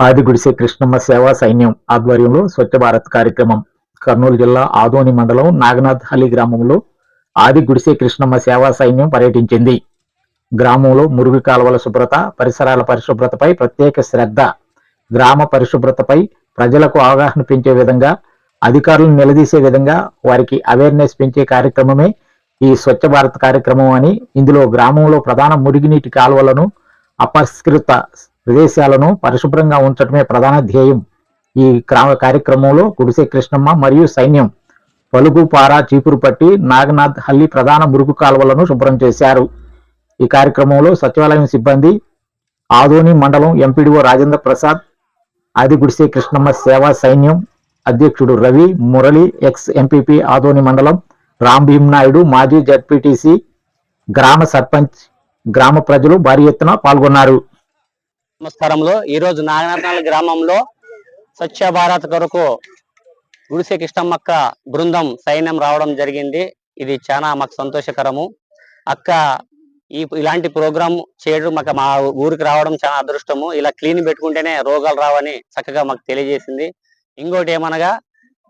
ఆదిగుడిసె కృష్ణమ్మ సేవా సైన్యం ఆధ్వర్యంలో స్వచ్ఛ భారత్ కార్యక్రమం కర్నూలు జిల్లా ఆదోని మండలం నాగనాథ్ హలి గ్రామంలో ఆదిగుడిసె కృష్ణమ్మ సేవా సైన్యం పర్యటించింది. గ్రామంలో మురుగు కాలువల శుభ్రత పరిసరాల పరిశుభ్రతపై ప్రత్యేక శ్రద్ధ గ్రామ పరిశుభ్రతపై ప్రజలకు అవగాహన పెంచే విధంగా అధికారులను నిలదీసే విధంగా వారికి అవేర్నెస్ పెంచే కార్యక్రమమే ఈ స్వచ్ఛ భారత్ కార్యక్రమం అని ఇందులో గ్రామంలో ప్రధాన మురుగునీటి కాలువలను అపరిష్కృత ప్రదేశాలను పరిశుభ్రంగా ఉంచడమే ప్రధాన ధ్యేయం. ఈ కార్యక్రమంలో గుడిసె కృష్ణమ్మ మరియు సైన్యం పలుగుపార చీపురుపట్టి నాగనాథ్ హల్లి ప్రధాన మురుగు కాలువలను శుభ్రం చేశారు. ఈ కార్యక్రమంలో సచివాలయం సిబ్బంది ఆదోని మండలం ఎంపీడీఓ రాజేంద్ర ప్రసాద్ ఆది గుడిసె కృష్ణమ్మ సేవా సైన్యం అధ్యక్షుడు రవి మురళి ఎక్స్ ఎంపీపీ ఆదోని మండలం రామ్ భీమ్ నాయుడు మాజీ జడ్పీటీసీ గ్రామ సర్పంచ్ గ్రామ ప్రజలు భారీ ఎత్తున పాల్గొన్నారు. నమస్కారంలో ఈ రోజు నాగనాథనాల గ్రామంలో స్వచ్ఛ భారత్ కొరకు గుడిసె కృష్ణమ్మక్క బృందం సైన్యం రావడం జరిగింది. ఇది చాలా మాకు సంతోషకరము. అక్క ఈ ఇలాంటి ప్రోగ్రాం చేయడం మాకు మా ఊరికి రావడం చాలా అదృష్టము. ఇలా క్లీన్ పెట్టుకుంటేనే రోగాలు రావని చక్కగా మాకు తెలియజేసింది. ఇంకోటి ఏమనగా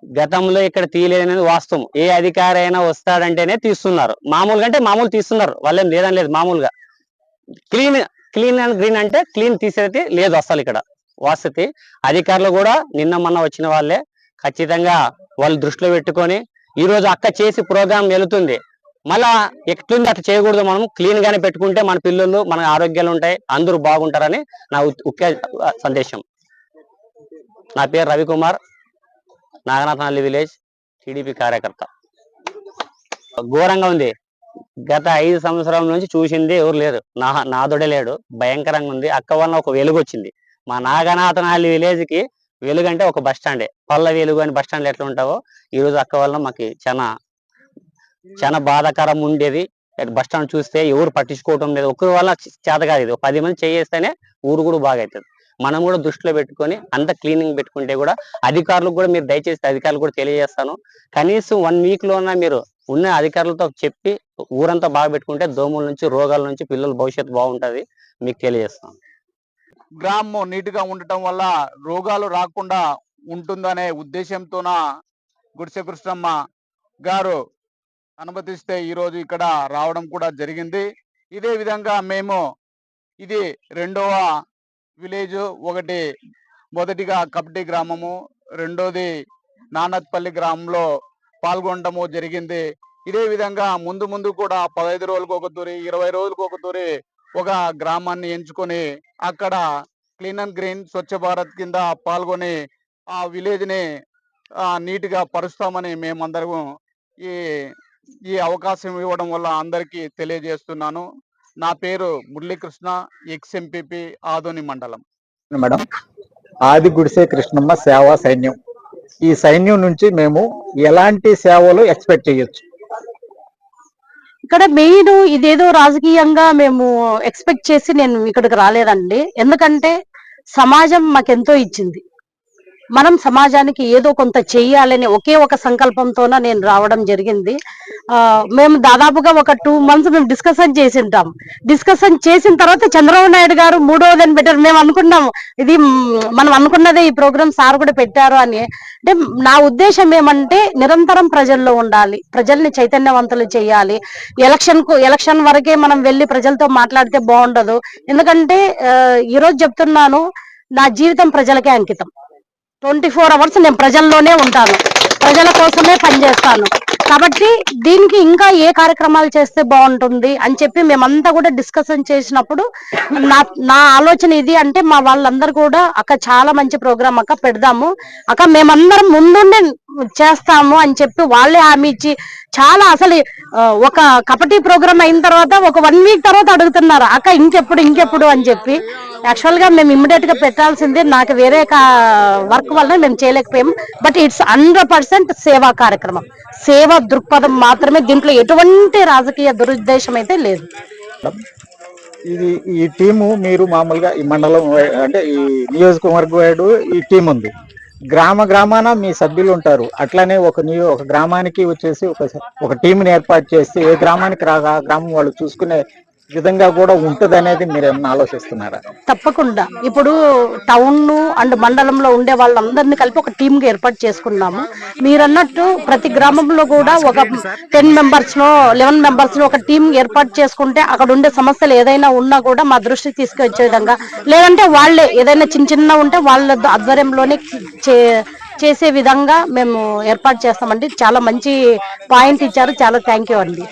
గతంలో ఇక్కడ తీయలేదనేది వాస్తవం. ఏ అధికారి అయినా వస్తాడంటేనే తీస్తున్నారు. మామూలుగా అంటే మామూలు తీస్తున్నారు. వాళ్ళేం లేదని లేదు మామూలుగా. క్లీన్ క్లీన్ అండ్ గ్రీన్ అంటే క్లీన్ తీసేది లేదు అసలు ఇక్కడ. వసతి అధికారులు కూడా నిన్న మొన్న వచ్చిన వాళ్ళే ఖచ్చితంగా వాళ్ళు దృష్టిలో పెట్టుకొని ఈ రోజు అక్క చేసి ప్రోగ్రామ్ వెళుతుంది. మళ్ళా ఎట్లుంది అట్లా చేయకూడదు మనం క్లీన్ గానే పెట్టుకుంటే మన పిల్లలు మన ఆరోగ్యాలు ఉంటాయి అందరూ బాగుంటారని నా ముఖ్య సందేశం. నా పేరు రవికుమార్ నాగనాథనల్లి విలేజ్ టీడీపీ కార్యకర్త. ఘోరంగా ఉంది. గత ఐదు సంవత్సరాల నుంచి చూసింది ఎవరు లేరు. నా నాదుడే లేడు. భయంకరంగా ఉంది. అక్క వల్ల ఒక వెలుగు వచ్చింది. మా నాగనాథనహల్లి విలేజ్కి వెలుగు అంటే ఒక బస్ స్టాండే. పల్ల వెలుగు అని బస్ స్టాండ్ ఎట్లా ఉంటావో ఈ రోజు అక్క వల్ల మాకు చాలా చాలా బాధాకరం ఉండేది. బస్ స్టాండ్ చూస్తే ఎవరు పట్టించుకోవటం లేదు. ఒకరి వల్ల చేత కాదు ఇది. పది మంది చేయేస్తేనే ఊరు కూడా బాగా అవుతుంది మనం కూడా దృష్టిలో పెట్టుకొని అంత క్లీనింగ్ పెట్టుకుంటే కూడా అధికారులకు కూడా మీరు దయచేసి అధికారులు కూడా తెలియజేస్తాను. కనీసం వన్ వీక్ లోన మీరు ఉన్న అధికారులతో చెప్పి ఊరంతా బాగా పెట్టుకుంటే దోమల నుంచి రోగాల నుంచి పిల్లల భవిష్యత్తు బాగుంటుంది మీకు తెలియజేస్తాం. గ్రామం నీట్గా ఉండటం వల్ల రోగాలు రాకుండా ఉంటుందనే ఉద్దేశంతోన గుడిసె కృష్ణమ్మ గారు అనుమతిస్తే ఈరోజు ఇక్కడ రావడం కూడా జరిగింది. ఇదే విధంగా మేము ఇది రెండవ విలేజ్ ఒకటి మొదటిగా కపటి గ్రామము రెండోది నానత్పల్లి గ్రామంలో పాల్గొనడము జరిగింది. ఇదే విధంగా ముందు ముందు కూడా పదహైదు రోజులకు ఒక తూరి ఇరవై రోజులకు ఒక తూరి ఒక గ్రామాన్ని ఎంచుకొని అక్కడ clean and green Swachh Bharat కింద పాల్గొని ఆ విలేజ్ని నీట్గా పరుస్తామని మేమందరము ఈ ఈ అవకాశం ఇవ్వడం వల్ల అందరికీ తెలియజేస్తున్నాను. నా పేరు మురళీకృష్ణ ఎక్స్ ఎంపీపీ ఆదోని మండలం. మేడం ఆది గుడిసే కృష్ణమ్మ సేవా సైన్యం. ఈ సైన్యం నుంచి మేము ఎలాంటి సేవలు ఎక్స్పెక్ట్ చేయొచ్చు? ఇక్కడ మెయిన్ ఇదేదో రాజకీయంగా మేము ఎక్స్పెక్ట్ చేసి నేను ఇక్కడికి రాలేదండి. ఎందుకంటే సమాజం మాకెంతో ఇచ్చింది. మనం సమాజానికి ఏదో కొంత చెయ్యాలని ఒకే ఒక సంకల్పంతోన నేను రావడం జరిగింది. ఆ మేము దాదాపుగా ఒక టూ మంత్స్ మేము డిస్కషన్ చేసి ఉంటాం డిస్కషన్ చేసిన తర్వాత చంద్రబాబు నాయుడు గారు మూడవదని పెట్టారు. మేము అనుకున్నాం ఇది మనం అనుకున్నదే ఈ ప్రోగ్రామ్ సార్ కూడా పెట్టారు అని. అంటే నా ఉద్దేశం ఏమంటే నిరంతరం ప్రజల్లో ఉండాలి. ప్రజల్ని చైతన్యవంతులు చేయాలి. ఎలక్షన్కు ఎలక్షన్ వరకే మనం వెళ్ళి ప్రజలతో మాట్లాడితే బాగుండదు. ఎందుకంటే ఈరోజు చెప్తున్నాను నా జీవితం ప్రజలకే అంకితం. ట్వంటీ ఫోర్ అవర్స్ నేను ప్రజల్లోనే ఉంటాను. ప్రజల కోసమే పనిచేస్తాను. కాబట్టి దీనికి ఇంకా ఏ కార్యక్రమాలు చేస్తే బాగుంటుంది అని చెప్పి మేమంతా కూడా డిస్కషన్ చేసినప్పుడు నా నా ఆలోచన ఇది అంటే మా వాళ్ళందరూ కూడా అక్క చాలా మంచి ప్రోగ్రామ్ అక్క పెడదాము. అక్క మేమందరం ముందుండి చేస్తాము అని చెప్పి వాళ్ళే హామీ ఇచ్చి చాలా అసలు ఒక కపటీ ప్రోగ్రామ్ అయిన తర్వాత ఒక వన్ వీక్ తర్వాత అడుగుతున్నారు అక్క ఇంకెప్పుడు ఇంకెప్పుడు అని చెప్పి. యాక్చువల్గా మేము ఇమ్మీడియట్గా పెట్టాల్సింది నాకు వేరే వర్క్ వల్ల మేము చేయలేకపోయాం బట్ ఇట్స్ హండ్రెడ్ పర్సెంట్ సేవా కార్యక్రమం. సేవా దృక్పథం మాత్రమే దీంట్లో ఎటువంటి రాజకీయ దురుద్దేశం అయితే లేదు. ఇది ఈ టీము మీరు మామూలుగా ఈ మండలం అంటే ఈ నియోజకవర్గం ఈ టీం ఉంది. గ్రామ గ్రామాన మీ సభ్యులు ఉంటారు. అట్లానే ఒక నియో ఒక గ్రామానికి వచ్చేసి ఒక ఒక టీంని ఏర్పాటు చేసి ఏ గ్రామానికి రాగా గ్రామం వాళ్ళు చూసుకునే విధంగా కూడా ఉంటది అనేది మీరు ఏమన్నా ఆలోచిస్తున్నారా? తప్పకుండా. ఇప్పుడు టౌన్ అండ్ మండలంలో ఉండే వాళ్ళందరినీ కలిపి ఒక టీమ్గా ఏర్పాటు చేసుకున్నాము. మీరన్నట్టు ప్రతి గ్రామంలో కూడా ఒక టెన్ మెంబర్స్ నో లెవెన్ మెంబర్స్ నో ఒక టీం ఏర్పాటు చేసుకుంటే అక్కడ ఉండే సమస్యలు ఏదైనా ఉన్నా కూడా మా దృష్టికి తీసుకొచ్చే విధంగా. లేదంటే వాళ్ళే ఏదైనా చిన్న చిన్న ఉంటే వాళ్ళ ఆధ్వర్యంలోనే చేసే విధంగా మేము ఏర్పాటు చేస్తామండి. చాలా మంచి పాయింట్ ఇచ్చారు. చాలా థ్యాంక్ యూ అండి.